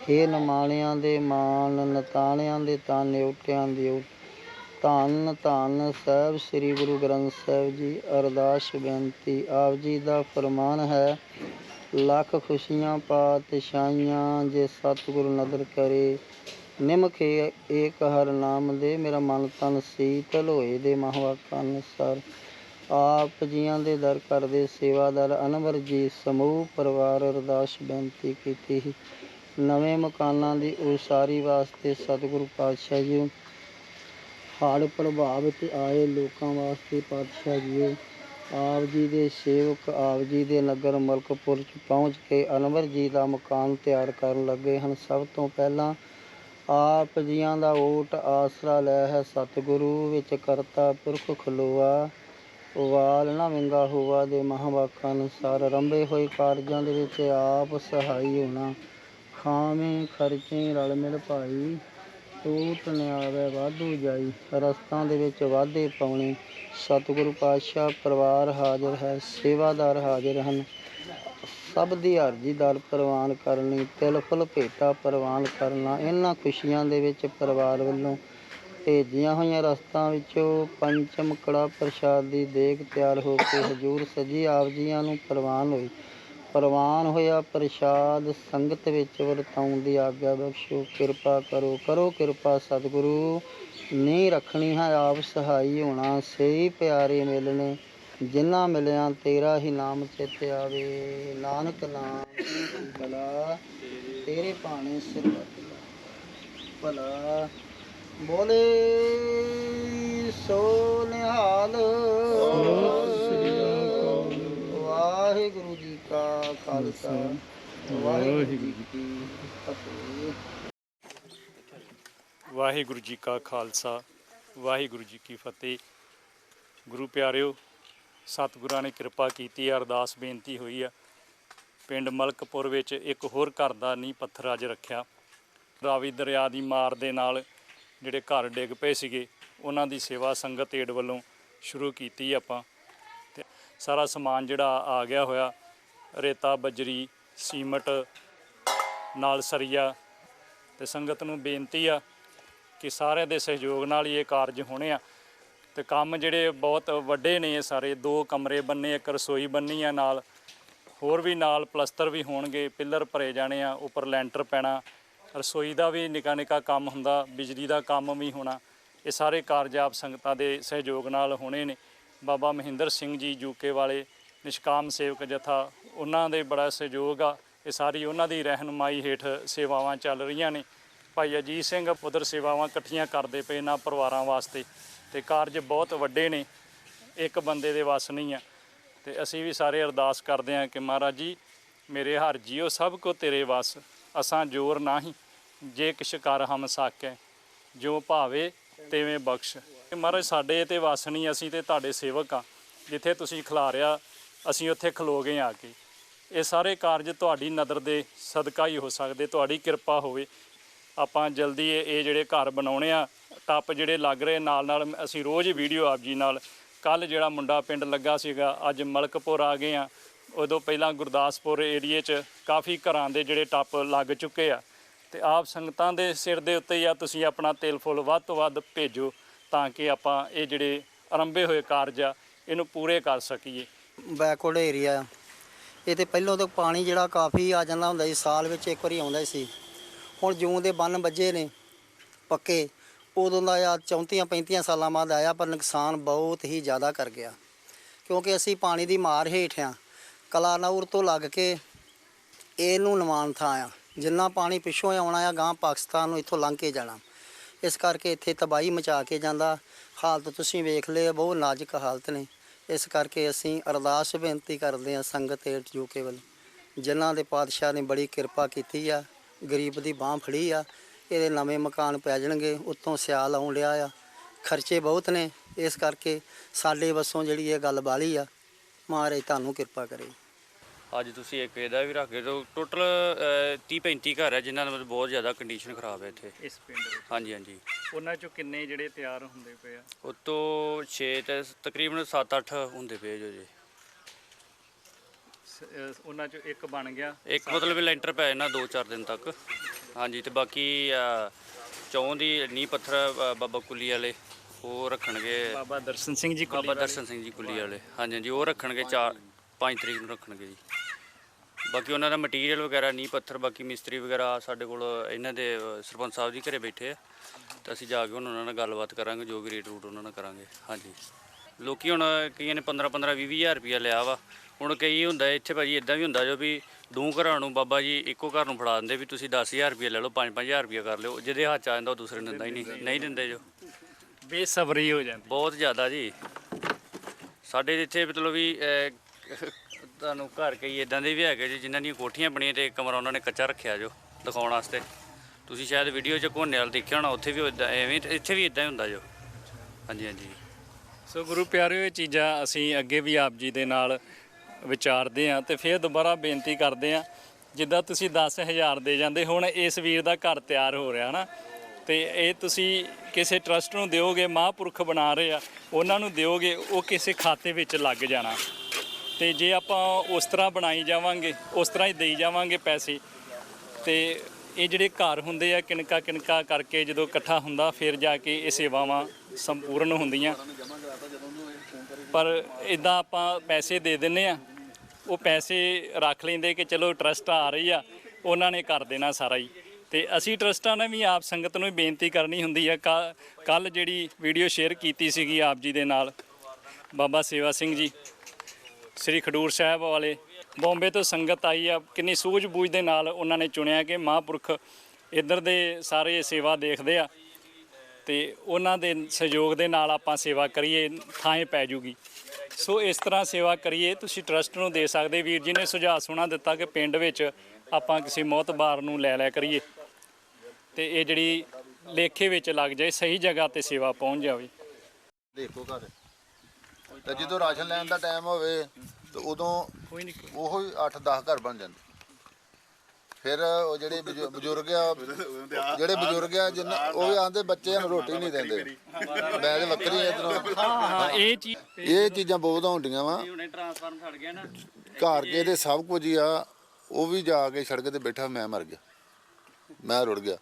ਹੇ ਨਮਾਣਿਆਂ ਦੇ ਮਾਣ, ਨਤਾਣਿਆਂ ਦੇ ਤਨ ਨਿਉਟਿਆਂ ਦਿਓ ਧੰਨ ਧੰਨ ਸਾਹਿਬ ਸ੍ਰੀ ਗੁਰੂ ਗ੍ਰੰਥ ਸਾਹਿਬ ਜੀ, ਅਰਦਾਸ ਬੇਨਤੀ। ਆਪ ਜੀ ਦਾ ਫਰਮਾਨ ਹੈ, ਲੱਖ ਖੁਸ਼ੀਆਂ ਪਾਤਸ਼ਾਹੀਆਂ ਜੇ ਸਤਿਗੁਰ ਨਦਰ ਕਰੇ। ਨਿਮਖੇ ਏਕ ਹਰ ਨਾਮ ਦੇ, ਮੇਰਾ ਮਨ ਤਨ ਸੀਤਲ ਹੋਏ ਦੇ ਮਹਾਵਾਕਾਂ ਅਨੁਸਾਰ ਆਪ ਜੀਆਂ ਦੇ ਦਰ ਕਰਦੇ ਸੇਵਾਦਾਰ ਅਨਵਰ ਜੀ, ਸਮੂਹ ਪਰਿਵਾਰ ਅਰਦਾਸ ਬੇਨਤੀ ਕੀਤੀ ਸੀ। ਨਵੇਂ ਮਕਾਨਾਂ ਦੀ ਉਸਾਰੀ ਵਾਸਤੇ ਸਤਿਗੁਰੂ ਪਾਤਸ਼ਾਹ ਜੀ ਹੜ੍ਹ ਪ੍ਰਭਾਵਿਤ ਆਏ ਲੋਕਾਂ ਵਾਸਤੇ ਪਾਤਸ਼ਾਹ ਜੀ, ਆਪ ਜੀ ਦੇ ਸੇਵਕ, ਆਪ ਜੀ ਦੇ ਨਗਰ ਮਲਕਪੁਰ ਚ ਪਹੁੰਚ ਕੇ ਅਨਵਰ ਜੀ ਦਾ ਮਕਾਨ ਤਿਆਰ ਕਰਨ ਲੱਗੇ ਹਨ। ਸਭ ਤੋਂ ਪਹਿਲਾਂ ਆਪ ਜੀਆਂ ਦਾ ਓਟ ਆਸਰਾ ਲੈ ਹੈ ਸਤਿਗੁਰੂ ਵਿੱਚ ਕਰਤਾ ਪੁਰਖ ਖਲੋਆ। ਵਾਲ ਨਾ ਵਿੰਗਾ ਹੋਵਾ ਦੇ ਮਹਾਵਾਕਾਂ ਅਨੁਸਾਰ ਆਰੰਭੇ ਹੋਏ ਕਾਰਜਾਂ ਦੇ ਵਿੱਚ ਆਪ ਸਹਾਈ ਹੋਣਾ। ਖਾਵੇਂ, ਖਰਚੇ ਰਲ ਮਿਲ ਭਾਈ। ਟੂਟ ਨਿਆਵੇ ਵਾਧੂ ਜਾਈ, ਰਸਤਾਂ ਦੇ ਵਿੱਚ ਵਾਧੇ ਪਾਉਣੇ। ਸਤਿਗੁਰੂ ਪਾਤਸ਼ਾਹ ਪਰਿਵਾਰ ਹਾਜ਼ਰ ਹੈ, ਸੇਵਾਦਾਰ ਹਾਜ਼ਰ ਹਨ। ਸਭ ਦੀ ਅਰਜੀ ਦਰ ਪ੍ਰਵਾਨ ਕਰਨੀ ਤਿਲ ਫੁੱਲ ਭੇਟਾ ਪ੍ਰਵਾਨ ਕਰਨਾ, ਇਹਨਾਂ ਖੁਸ਼ੀਆਂ ਦੇ ਵਿੱਚ ਪਰਿਵਾਰ ਵੱਲੋਂ ਭੇਜੀਆਂ ਹੋਈਆਂ ਰਸਤਾਂ ਵਿੱਚੋਂ ਪੰਚਮ ਕੜਾ ਪ੍ਰਸ਼ਾਦ ਦੀ ਦੇਗ ਤਿਆਰ ਹੋ ਕੇ ਹਜੂਰ ਸਜੀ ਆਪ ਜੀਆਂ ਨੂੰ ਪ੍ਰਵਾਨ ਹੋਈ। ਪ੍ਰਵਾਨ ਹੋਇਆ ਪ੍ਰਸ਼ਾਦ ਸੰਗਤ ਵਿੱਚ ਵਰਤਾਉਣ ਦੀ ਆਗਿਆ ਬਖਸ਼ੋ, ਕਿਰਪਾ ਕਰੋ ਕਰੋ ਕਿਰਪਾ ਸਤਿਗੁਰੂ। ਨਹੀਂ ਰੱਖਣੀ ਹੈ ਆਪ ਸਹਾਈ ਹੋਣਾ, ਸਹੀ ਪਿਆਰੇ ਮਿਲਣੇ, ਜਿਨ੍ਹਾਂ ਮਿਲਿਆ ਤੇਰਾ ਹੀ ਨਾਮ ਚਿਤ ਆਵੇ। ਨਾਨਕ ਨਾਮ ਭਲਾ, ਤੇਰੇ ਭਾਣੇ ਸਿਰ ਭਲਾ ਬੋਲੇ ਸੋ ਨਿਹਾਲ। ਖਾਲਸਾ। ਵਾਹਿਗੁਰੂ ਜੀ ਕੀ ਫਤਿਹ। ਵਾਹਿਗੁਰੂ ਜੀ ਕਾ ਖਾਲਸਾ ਵਾਹਿਗੁਰੂ ਜੀ ਕੀ ਫਤਿਹ। ਗੁਰੂ ਪਿਆਰਿਓ ਸਤਿਗੁਰਾਂ ਨੇ ਕਿਰਪਾ ਕੀਤੀ ਹੈ ਅਰਦਾਸ ਬੇਨਤੀ ਹੋਈ ਆ। ਪਿੰਡ ਮਲਕਪੁਰ ਵਿੱਚ ਇੱਕ ਹੋਰ ਘਰ ਦਾ ਨੀਂਹ ਪੱਥਰ ਅੱਜ ਰੱਖਿਆ। ਰਾਵੀ ਦਰਿਆ ਦੀ ਮਾਰ ਦੇ ਨਾਲ ਜਿਹੜੇ ਘਰ ਡਿੱਗ ਪਏ ਸੀਗੇ ਉਹਨਾਂ ਦੀ ਸੇਵਾ ਸੰਗਤ ਏਡ ਵੱਲੋਂ ਸ਼ੁਰੂ ਕੀਤੀ ਆਪਾਂ। ਤੇ ਸਾਰਾ ਸਮਾਨ ਜਿਹੜਾ ਆ ਗਿਆ ਹੋਇਆ ਰੇਤਾ, ਬਜਰੀ, ਸੀਮਟ ਨਾਲ ਸਰੀਆ ਤੇ ਸੰਗਤ ਨੂੰ ਬੇਨਤੀ ਆ ਕਿ ਸਾਰਿਆਂ ਦੇ ਸਹਿਯੋਗ ਨਾਲ ਹੀ ਇਹ ਕਾਰਜ ਹੋਣੇ ਆ। ਤੇ ਕੰਮ ਜਿਹੜੇ ਬਹੁਤ ਵੱਡੇ ਨੇ ਇਹ ਸਾਰੇ, ਦੋ ਕਮਰੇ ਬੰਨੇ, ਇੱਕ ਰਸੋਈ ਬੰਨੀ ਆ ਨਾਲ। ਹੋਰ ਵੀ ਨਾਲ ਪਲਸਤਰ ਵੀ ਹੋਣਗੇ, ਪਿੱਲਰ ਭਰੇ ਜਾਣੇ ਆ, ਉੱਪਰ ਲੈਂਟਰ ਪੈਣਾ। ਰਸੋਈ ਦਾ ਵੀ ਨਿਕਾ ਨਿਕਾ ਕੰਮ ਹੁੰਦਾ, ਬਿਜਲੀ ਦਾ ਕੰਮ ਵੀ ਹੋਣਾ। ਇਹ ਸਾਰੇ ਕਾਰਜ ਆਪ ਸੰਗਤਾਂ ਦੇ ਸਹਿਯੋਗ ਨਾਲ ਹੋਣੇ ਨੇ। ਬਾਬਾ ਮਹਿੰਦਰ ਸਿੰਘ ਜੀ ਯੂਕੇ ਵਾਲੇ ਨਿਸ਼ਕਾਮ ਸੇਵਕ ਜਥਾ, ਉਹਨਾਂ ਦੇ ਬੜਾ ਸਹਿਯੋਗ ਆ। ਇਹ ਸਾਰੀ ਉਹਨਾਂ ਦੀ ਰਹਿਨੁਮਾਈ ਹੇਠ ਸੇਵਾਵਾਂ ਚੱਲ ਰਹੀਆਂ ਨੇ। ਭਾਈ ਅਜੀਤ ਸਿੰਘ ਉਧਰ ਸੇਵਾਵਾਂ ਇਕੱਠੀਆਂ ਕਰਦੇ ਪਏ ਇਹਨਾਂ ਪਰਿਵਾਰਾਂ ਵਾਸਤੇ ਤੇ ਕਾਰਜ ਬਹੁਤ ਵੱਡੇ ਨੇ। ਇੱਕ ਬੰਦੇ ਦੇ ਵੱਸ ਨਹੀਂ ਆ। ਤੇ ਅਸੀਂ ਵੀ ਸਾਰੇ ਅਰਦਾਸ ਕਰਦੇ ਹਾਂ ਕਿ ਮਹਾਰਾਜ ਜੀ, ਮੇਰੇ ਹਰ ਜੀਓ ਸਭ ਕੋ ਤੇਰੇ ਵੱਸ। ਅਸਾਂ ਜੋਰ ਨਾਹੀ, ਜੇ ਕਿਛ ਕਰ ਹਮ ਸਾਕੈ, ਜੋ ਭਾਵੇ ਤੇਵੇਂ ਬਖਸ਼। ਮਹਾਰਾਜ, ਸਾਡੇ ਤੇ ਵੱਸ ਨਹੀਂ, ਅਸੀਂ ਤੇ ਤੁਹਾਡੇ ਸੇਵਕ ਆ ਜਿੱਥੇ ਤੁਸੀਂ ਖਿਲਾਰਿਆ ਅਸੀਂ ਉੱਥੇ ਖਲੋ ਗਏ ਆ ਕੇ। ਇਹ ਸਾਰੇ ਕਾਰਜ ਤੁਹਾਡੀ ਨਜ਼ਰ ਦੇ ਸਦਕਾ ਹੀ ਹੋ ਸਕਦੇ, ਤੁਹਾਡੀ ਕਿਰਪਾ ਹੋਵੇ। ਆਪਾਂ ਜਲਦੀ ਇਹ ਜਿਹੜੇ ਘਰ ਬਣਾਉਣੇ ਆ, ਟੱਪ ਜਿਹੜੇ ਲੱਗ ਰਹੇ ਨਾਲ ਨਾਲ ਅਸੀਂ ਰੋਜ਼ ਹੀ ਵੀਡੀਓ ਆਪ ਜੀ ਨਾਲ। ਕੱਲ ਜਿਹੜਾ ਮੁੰਡਾ ਪਿੰਡ ਲੱਗਾ ਸੀਗਾ, ਅੱਜ ਮਲਕਪੁਰ ਆ ਗਏ ਆ। ਉਦੋਂ ਪਹਿਲਾਂ ਗੁਰਦਾਸਪੁਰ ਏਰੀਏ 'ਚ ਕਾਫੀ ਘਰਾਂ ਦੇ ਜਿਹੜੇ ਟੱਪ ਲੱਗ ਚੁੱਕੇ ਆ। ਤੇ ਆਪ ਸੰਗਤਾਂ ਦੇ ਸਿਰ ਦੇ ਉੱਤੇ ਹੀ ਆ, ਤੁਸੀਂ ਆਪਣਾ ਤੇਲ ਫੁੱਲ ਵੱਧ ਤੋਂ ਵੱਧ ਭੇਜੋ ਤਾਂ ਕਿ ਆਪਾਂ ਇਹ ਜਿਹੜੇ ਆਰੰਭੇ ਹੋਏ ਕਾਰਜ ਆ, ਇਹਨੂੰ ਪੂਰੇ ਕਰ ਸਕੀਏ। ਬੈਕਵਰਡ ਏਰੀਆ ਆ ਇਹ ਤੇ ਪਹਿਲਾਂ ਤੋਂ ਪਾਣੀ ਜਿਹੜਾ ਕਾਫੀ ਆ ਜਾਂਦਾ ਹੁੰਦਾ ਸੀ, ਸਾਲ ਵਿੱਚ ਇੱਕ ਵਾਰੀ ਆਉਂਦਾ ਸੀ। ਹੁਣ ਜੂਨ ਦੇ ਬੰਨ ਵੱਜੇ ਨੇ, ਪੱਕੇ। ਉਦੋਂ ਦਾ ਆ 34 35 ਸਾਲਾਂ ਬਾਅਦ ਆਇਆ, ਪਰ ਨੁਕਸਾਨ ਬਹੁਤ ਹੀ ਜ਼ਿਆਦਾ ਕਰ ਗਿਆ। ਕਿਉਂਕਿ ਅਸੀਂ ਪਾਣੀ ਦੀ ਮਾਰ ਹੇਠ ਆ ਕਲਾਨੌਰ ਤੋਂ ਲੱਗ ਕੇ ਇਹਨੂੰ ਨਿਵਾਨ ਥਾਂ ਆ। ਜਿੰਨਾ ਪਾਣੀ ਪਿੱਛੋਂ ਆਉਣਾ ਆ ਗਾਂ ਪਾਕਿਸਤਾਨ ਨੂੰ ਇੱਥੋਂ ਲੰਘ ਕੇ ਜਾਣਾ। ਇਸ ਕਰਕੇ ਇੱਥੇ ਤਬਾਹੀ ਮਚਾ ਕੇ ਜਾਂਦਾ। ਹਾਲਤ ਤੁਸੀਂ ਵੇਖ ਲਿਓ ਬਹੁਤ ਨਾਜ਼ੁਕ ਹਾਲਤ ਨੇ। ਇਸ ਕਰਕੇ ਅਸੀਂ ਅਰਦਾਸ ਬੇਨਤੀ ਕਰਦੇ ਹਾਂ ਸੰਗਤ ਏਟ ਯੂਕੇ ਵੱਲ। ਜਿਨ੍ਹਾਂ ਦੇ ਪਾਤਸ਼ਾਹ ਨੇ ਬੜੀ ਕਿਰਪਾ ਕੀਤੀ ਆ, ਗਰੀਬ ਦੀ ਬਾਹ ਫੜੀ ਆ, ਇਹਦੇ ਨਵੇਂ ਮਕਾਨ ਪੈ ਜਾਣਗੇ ਉੱਤੋਂ ਸਿਆਲ ਆਉਣ ਡਿਆ ਆ। ਖਰਚੇ ਬਹੁਤ ਨੇ, ਇਸ ਕਰਕੇ ਸਾਡੇ ਵੱਸੋਂ ਜਿਹੜੀ ਇਹ ਗੱਲ ਬਾਲੀ ਆ, ਮਹਾਰਾਜ ਤੁਹਾਨੂੰ ਕਿਰਪਾ ਕਰੇ। ਅੱਜ ਤੁਸੀਂ ਇੱਕ ਇਹਦਾ ਵੀ ਰੱਖ ਗਏ ਤਾਂ ਟੋਟਲ 30 35 ਘਰ ਹੈ ਜਿਨ੍ਹਾਂ ਦਾ ਮਤਲਬ ਬਹੁਤ ਜ਼ਿਆਦਾ ਕੰਡੀਸ਼ਨ ਖਰਾਬ ਹੈ ਇੱਥੇ। ਇਸ ਪਿੰਡ ਵਿੱਚ? ਹਾਂਜੀ ਹਾਂਜੀ। ਉਹਨਾਂ ਚੋਂ ਕਿੰਨੇ ਜਿਹੜੇ ਤਿਆਰ ਹੁੰਦੇ ਪਏ ਆ? ਉਹ ਤੋਂ 6 ਤੇ ਤਕਰੀਬਨ 7-8 ਹੁੰਦੇ ਪਏ ਜੋ ਜੀ ਸ- ਅਹ ਉਹਨਾਂ ਚੋਂ ਇੱਕ ਬਣ ਗਿਆ? ਇੱਕ ਮਤਲਬ ਲੈਂਟਰ ਪੈ ਜਾਣਾ 2-4 ਦਿਨ ਤੱਕ। ਹਾਂਜੀ ਤੇ ਬਾਕੀ ਅ, ਚੌਂ ਦੀ ਨੀਂਹ ਪੱਥਰ ਅ, ਬਾਬਾ ਕੁੱਲੀ ਵਾਲੇ ਉਹ ਰੱਖਣਗੇ। ਬਾਬਾ ਦਰਸ਼ਨ ਸਿੰਘ ਜੀ ਬਾਬਾ ਦਰਸ਼ਨ ਸਿੰਘ ਜੀ ਕੁੱਲੀ ਵਾਲੇ। ਹਾਂਜੀ ਹਾਂਜੀ ਉਹ ਰੱਖਣਗੇ 4 5 ਤਰੀਕ ਨੂੰ ਰੱਖਣਗੇ ਜੀ। ਬਾਕੀ ਉਹਨਾਂ ਦਾ ਮਟੀਰੀਅਲ ਵਗੈਰਾ ਨੀਂਹ ਪੱਥਰ ਬਾਕੀ ਮਿਸਤਰੀ ਵਗੈਰਾ ਸਾਡੇ ਕੋਲ ਇਹਨਾਂ ਦੇ ਸਰਪੰਚ ਸਾਹਿਬ ਜੀ ਘਰੇ ਬੈਠੇ ਆ। ਤਾਂ ਅਸੀਂ ਜਾ ਕੇ ਹੁਣ ਉਹਨਾਂ ਨਾਲ ਗੱਲਬਾਤ ਕਰਾਂਗੇ ਜੋ ਵੀ ਰੇਟ ਰੂਟ ਉਹਨਾਂ ਨਾਲ ਕਰਾਂਗੇ। ਹਾਂਜੀ। ਲੋਕੀ ਹੁਣ ਕਈਆਂ ਨੇ 15 15 20 ਹਜ਼ਾਰ ਰੁਪਇਆ ਲਿਆ ਵਾ। ਹੁਣ ਕਈ ਹੁੰਦਾ ਇੱਥੇ ਭਾਜੀ ਇਦਾਂ ਵੀ ਹੁੰਦਾ ਜੋ ਵੀ ਦੋ ਘਰਾਂ ਨੂੰ ਬਾਬਾ ਜੀ ਇੱਕੋ ਘਰ ਨੂੰ ਫੜਾ ਦਿੰਦੇ ਵੀ ਤੁਸੀਂ 10000 ਰੁਪਇਆ ਲੈ ਲਓ 5-5000 ਰੁਪਇਆ ਕਰ ਲਿਓ। ਜਿਹਦੇ ਹੱਥ ਆ ਜਾਂਦਾ ਉਹ ਦੂਸਰੇ ਨੂੰ ਦਿੰਦਾ ਹੀ ਨਹੀਂ। ਨਹੀਂ ਦਿੰਦੇ ਜੋ। ਬੇਸਬਰੀ ਹੋ ਜਾਂਦੀ। ਬਹੁਤ ਜ਼ਿਆਦਾ ਜੀ। ਸਾਡੇ ਇੱਥੇ ਮਤਲਬ ਵੀ ਤੁਹਾਨੂੰ ਘਰ ਕਈ ਇਦਾਂ ਦੇ ਵੀ ਹੈਗੇ ਜੀ, ਜਿਨ੍ਹਾਂ ਦੀਆਂ ਕੋਠੀਆਂ ਬਣੀਆਂ ਤੇ ਕਮਰਾ ਉਹਨਾਂ ਨੇ ਕੱਚਾ ਰੱਖਿਆ ਜੋ, ਦਿਖਾਉਣ ਵਾਸਤੇ। ਤੁਸੀਂ ਸ਼ਾਇਦ ਵੀਡੀਓ 'ਚ ਕੋਨੇ ਵਾਲ ਦੇਖਿਆ ਹੋਣਾ, ਉੱਥੇ ਵੀ ਇਦਾਂ ਐਵੇਂ ਇੱਥੇ ਵੀ ਇਦਾਂ ਹੀ ਹੁੰਦਾ ਜੋ। ਹਾਂਜੀ ਹਾਂਜੀ। ਸੋ ਗੁਰੂ ਪਿਆਰਿਓ, ਇਹ ਚੀਜ਼ਾਂ ਅਸੀਂ ਅੱਗੇ ਵੀ ਆਪ ਜੀ ਦੇ ਨਾਲ ਵਿਚਾਰਦੇ ਹਾਂ ਤੇ ਫਿਰ ਦੁਬਾਰਾ ਬੇਨਤੀ ਕਰਦੇ ਹਾਂ, ਜਿੱਦਾਂ ਤੁਸੀਂ 10000 ਦੇ ਜਾਂਦੇ, ਹੁਣ ਇਸ ਵੀਰ ਦਾ ਘਰ ਤਿਆਰ ਹੋ ਰਿਹਾ ਨਾ ਤੇ ਇਹ ਤੁਸੀਂ ਕਿਸੇ ਟਰਸਟ ਨੂੰ ਦਿਓਗੇ, ਮਹਾਂਪੁਰਖ ਬਣਾ ਰਹੇ ਆ, ਉਹਨਾਂ ਨੂੰ ਦਿਓਗੇ, ਉਹ ਕਿਸੇ ਖਾਤੇ ਵਿੱਚ ਲੱਗ ਜਾਣਾ। ਤੇ ਜੇ ਆਪਾਂ ਉਸ ਤਰ੍ਹਾਂ ਬਣਾਈ ਜਾਵਾਂਗੇ, ਉਸ ਤਰ੍ਹਾਂ ਹੀ ਦੇਈ ਜਾਵਾਂਗੇ ਪੈਸੇ। ਤੇ ਇਹ ਜਿਹੜੇ ਘਰ ਹੁੰਦੇ ਆ, ਕਿਣਕਾ ਕਿਣਕਾ ਕਰਕੇ ਜਦੋਂ ਇਕੱਠਾ ਹੁੰਦਾ, ਫਿਰ ਜਾ ਕੇ ਇਹ ਸੇਵਾਵਾਂ ਸੰਪੂਰਨ ਹੁੰਦੀਆਂ। ਪਰ ਇਦਾਂ ਆਪਾਂ ਪੈਸੇ ਦੇ ਦਿੰਨੇ ਆ, ਉਹ ਪੈਸੇ ਰੱਖ ਲੈਂਦੇ ਕਿ ਚਲੋ ਟਰਸਟ ਆ ਰਹੀ ਆ, ਉਹਨਾਂ ਨੇ ਕਰ ਦੇਣਾ ਸਾਰਾ ਹੀ। ਤੇ ਅਸੀਂ ਟਰਸਟਾਂ ਨੇ ਵੀ ਆਪ ਸੰਗਤ ਨੂੰ ਵੀ ਬੇਨਤੀ ਕਰਨੀ ਹੁੰਦੀ ਆ ਕੱਲ ਜਿਹੜੀ ਵੀਡੀਓ ਸ਼ੇਅਰ ਕੀਤੀ ਸੀਗੀ ਆਪ ਜੀ ਦੇ ਨਾਲ, ਬਾਬਾ ਸੇਵਾ ਸਿੰਘ ਜੀ। ਸ੍ਰੀ ਖਡੂਰ ਸਾਹਿਬ ਵਾਲੇ ਬੰਬੇ ਤੋਂ ਸੰਗਤ ਆਈ ਆ, ਕਿੰਨੀ ਸੂਝ-ਬੂਝ ਦੇ ਨਾਲ ਉਹਨਾਂ ਨੇ ਚੁਣਿਆ ਕਿ ਮਹਾਂਪੁਰਖ ਇੱਧਰ ਦੇ ਸਾਰੇ ਸੇਵਾ ਦੇਖਦੇ ਆ ਤੇ ਉਹਨਾਂ ਦੇ ਸਹਿਯੋਗ ਦੇ ਨਾਲ ਆਪਾਂ ਸੇਵਾ ਕਰੀਏ, ਥਾਂ ਪੈ ਜੂਗੀ। ਸੋ ਇਸ ਤਰ੍ਹਾਂ ਸੇਵਾ ਕਰੀਏ, ਤੁਸੀਂ ਟਰਸਟ ਨੂੰ ਦੇ ਸਕਦੇ। ਵੀਰ ਜੀ ਨੇ ਸੁਝਾਅ ਸੁਣਾ ਦਿੱਤਾ ਕਿ ਪਿੰਡ ਵਿੱਚ ਆਪਾਂ ਕਿਸੇ ਮੌਤਬਾਰ ਨੂੰ ਲੈ ਲਿਆ ਕਰੀਏ ਤੇ ਇਹ ਜਿਹੜੀ ਲੇਖੇ ਵਿੱਚ ਲੱਗ ਜਾਏ, ਸਹੀ ਜਗ੍ਹਾ ਤੇ ਸੇਵਾ ਪਹੁੰਚ ਜਾਵੇ। ਦੇਖੋ ਘਰ। ਤੇ ਜਦੋਂ ਰਾਸ਼ਨ ਲੈਣ ਦਾ ਟਾਈਮ ਹੋਵੇ ਤੇ ਉਦੋਂ ਕੋਈ ਨਹੀਂ ਉਹੋ ਹੀ 8-10 ਘਰ ਬਣ ਜਾਂਦੇ। ਫਿਰ ਉਹ ਜਿਹੜੇ ਬਜ਼ੁ- ਬਜ਼ੁਰਗ ਆ ਜਿਹੜੇ ਬਜ਼ੁਰਗ ਆ ਜਿੰਨਾ ਉਹ ਆਂਦੇ ਬੱਚਿਆਂ ਨੂੰ ਰੋਟੀ ਨਹੀਂ ਦਿੰਦੇ। ਮੈਂ ਤੇ ਵੱਖਰੀ ਇਧਰੋਂ। ਹਾਂ ਹਾਂ ਇਹ ਚੀਜ਼ ਇਹ ਚੀਜ਼ਾਂ ਬਹੁਤ ਹੁੰਦੀਆਂ ਵਾ। ਹੁਣੇ ਟ੍ਰਾਂਸਫਾਰਮ ਛੱਡ ਗਿਆ ਨਾ। ਘਰ ਕੇ ਦੇ ਸਭ ਕੁਝ ਹੀ ਆ ਉਹ ਵੀ ਜਾ ਕੇ ਸੜਕ ਤੇ ਬੈਠਾ ਮੈਂ ਮਰ ਗਿਆ। ਮੈਂ ਰੁੜ ਗਿਆ।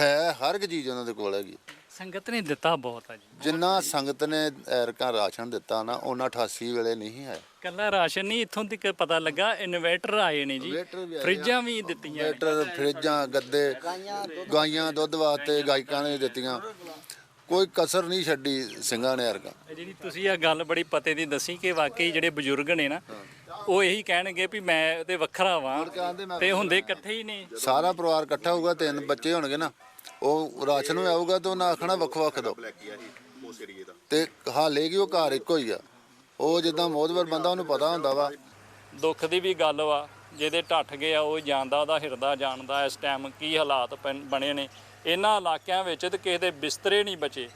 ਹੈ ਹਰ ਇੱਕ ਚੀਜ਼ ਉਹਨਾਂ ਦੇ ਕੋਲ ਹੈਗੀ। ਸੰਗਤ ਨੇ ਦਿੱਤਾ ਬਹੁਤ ਆ ਜੀ। ਜਿੰਨਾ ਸੰਗਤ ਨੇ ਐਰਕਾਂ ਰਾਸ਼ਨ ਦਿੱਤਾ ਨਾ ਉਹਨਾਂ 88 ਵੇਲੇ ਨਹੀਂ ਹੈ ਕੱਲਾ ਰਾਸ਼ਨ ਨਹੀਂ ਇੱਥੋਂ ਤੱਕ ਪਤਾ ਲੱਗਾ ਇਨਵਰਟਰ ਆਏ ਨੇ ਜੀ। ਇਨਵਰਟਰ ਵੀ ਆਏ ਆ। ਫਰਿੱਜਾਂ ਵੀ ਦਿੱਤੀਆਂ ਨੇ। ਫਰਿੱਜਾਂ ਗੱਦੇ ਗਾਈਆਂ ਦੁੱਧ ਵਾਸਤੇ ਗਾਇਕਾਂ ਨੇ ਦਿੱਤੀਆਂ। ਕੋਈ ਕਸਰ ਨਹੀਂ ਛੱਡੀ ਸਿੰਘਾਂ ਨੇ ਅਰਗਾ ਇਹ ਜਿਹੜੀ ਤੁਸੀਂ ਇਹ ਗੱਲ ਬੜੀ ਪਤੇ ਦੀ ਦੱਸੀ ਕਿ ਵਾਕਈ ਜਿਹੜੇ ਬਜ਼ੁਰਗ ਨੇ ਨਾ ਉਹ ਇਹੀ ਕਹਿਣਗੇ ਵੀ ਮੈਂ ਤੇ ਵੱਖਰਾ ਵਾਂ ਤੇ ਹੁੰਦੇ ਇਕੱਠੇ ਹੀ ਨੇ। ਸਾਰਾ ਪਰਿਵਾਰ ਇਕੱਠਾ ਹੋਊਗਾ ਤਿੰਨ ਬੱਚੇ ਹੋਣਗੇ ਨਾ। ਉਹ ਰਾਸ਼ਨ ਆਊਗਾ ਤੇ ਉਹਨਾਂ ਆਖਣਾ ਵੱਖ ਵੱਖ ਦੋ। ਤੇ ਹਾਲੇ ਕਿ ਉਹ ਘਰ ਇੱਕੋ ਹੀ ਆ। ਉਹ ਜਿੱਦਾਂ ਮੋਦਵਰ ਬੰਦਾ, ਉਹਨੂੰ ਪਤਾ ਹੁੰਦਾ ਵਾ। ਦੁੱਖ ਦੀ ਵੀ ਗੱਲ ਵਾ, ਜਿਹਦੇ ਢੱਠ ਗਿਆ ਉਹ ਜਾਣਦਾ ਉਹਦਾ ਹਿਰਦਾ ਜਾਣਦਾ, ਇਸ ਟਾਈਮ ਕੀ ਹਾਲਾਤ ਪੈਣ- ਬਣੇ ਨੇ। ਇਹਨਾਂ ਇਲਾਕਿਆਂ ਵਿੱਚ ਤੇ ਕਿਸੇ ਦੇ ਬਿਸਤਰੇ ਨਹੀਂ ਬਚੇ।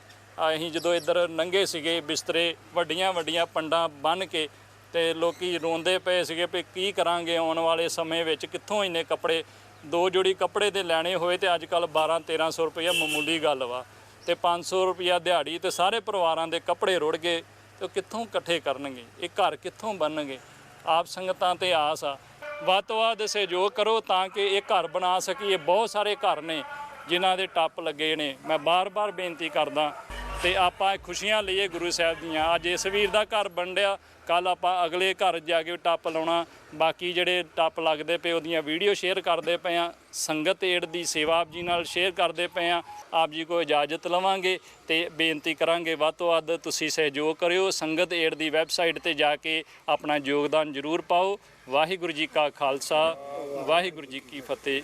ਅਸੀਂ ਜਦੋਂ ਇੱਧਰ ਨੰਗੇ ਸੀਗੇ, ਬਿਸਤਰੇ ਵੱਡੀਆਂ ਵੱਡੀਆਂ ਪੰਡਾਂ ਬੰਨ ਕੇ ਤੇ ਲੋਕੀ ਰੋਂਦੇ ਪਏ ਸੀਗੇ ਵੀ ਕੀ ਕਰਾਂਗੇ ਆਉਣ ਵਾਲੇ ਸਮੇਂ ਵਿੱਚ, ਕਿੱਥੋਂ ਇੰਨੇ ਕੱਪੜੇ ਦੋ ਜੋੜੀ ਕੱਪੜੇ ਦੇ ਲੈਣੇ ਹੋਏ ਤੇ ਅੱਜ ਕੱਲ 12 1300 ਰੁਪਏ ਮਾਮੂਲੀ ਗੱਲ ਵਾ ਤੇ 500 ਰੁਪਿਆ ਦਿਹਾੜੀ ਤੇ ਸਾਰੇ ਪਰਿਵਾਰਾਂ ਦੇ ਕੱਪੜੇ ਰੁੜ ਗਏ ਤੇ ਉਹ ਕਿੱਥੋਂ ਇਕੱਠੇ ਕਰਨਗੇ? ਇਹ ਘਰ ਕਿੱਥੋਂ ਬਣਨਗੇ? ਆਪ ਸੰਗਤਾਂ ਤੇ ਆਸ ਆ। ਵੱਧ ਤੋਂ ਵੱਧ ਸਹਿਯੋਗ ਕਰੋ ਤਾਂ ਕਿ ਇਹ ਘਰ ਬਣਾ ਸਕੀਏ। ਬਹੁਤ ਸਾਰੇ ਘਰ ਨੇ ਜਿਨ੍ਹਾਂ ਦੇ ਟੱਪ ਲੱਗੇ ਨੇ। ਮੈਂ ਬਾਰ-ਬਾਰ ਬੇਨਤੀ ਕਰਦਾ ਤੇ ਆਪਾਂ ਖੁਸ਼ੀਆਂ ਲਈਏ ਗੁਰੂ ਸਾਹਿਬ ਦੀਆਂ। ਅੱਜ ਇਸ ਵੀਰ ਦਾ ਘਰ ਬਣ ਰਿਹਾ। ਕੱਲ ਆਪਾਂ ਅਗਲੇ ਘਰ ਜਾ ਕੇ ਟੱਪ ਲਾਉਣਾ। ਬਾਕੀ ਜਿਹੜੇ ਟੱਪ ਲੱਗਦੇ ਪਏ, ਉਹਦੀਆਂ ਵੀਡੀਓ ਸ਼ੇਅਰ ਕਰਦੇ ਪਏ ਆ ਸੰਗਤ ਏਡ ਦੀ ਸੇਵਾ ਆਪ ਜੀ ਨਾਲ ਸ਼ੇਅਰ ਕਰਦੇ ਪਏ ਆ ਆਪ ਜੀ ਕੋ ਇਜਾਜ਼ਤ ਲਵਾਂਗੇ ਤੇ ਬੇਨਤੀ ਕਰਾਂਗੇ ਵੱਧ ਤੋਂ ਵੱਧ ਤੁਸੀਂ ਸਹਿਯੋਗ ਕਰਿਓ। ਸੰਗਤ ਏਡ ਦੀ ਵੈਬਸਾਈਟ ਤੇ ਜਾ ਕੇ ਆਪਣਾ ਯੋਗਦਾਨ ਜ਼ਰੂਰ ਪਾਓ। ਵਾਹਿਗੁਰੂ ਜੀ ਕਾ ਖਾਲਸਾ, ਵਾਹਿਗੁਰੂ ਜੀ ਕੀ ਫਤਿਹ।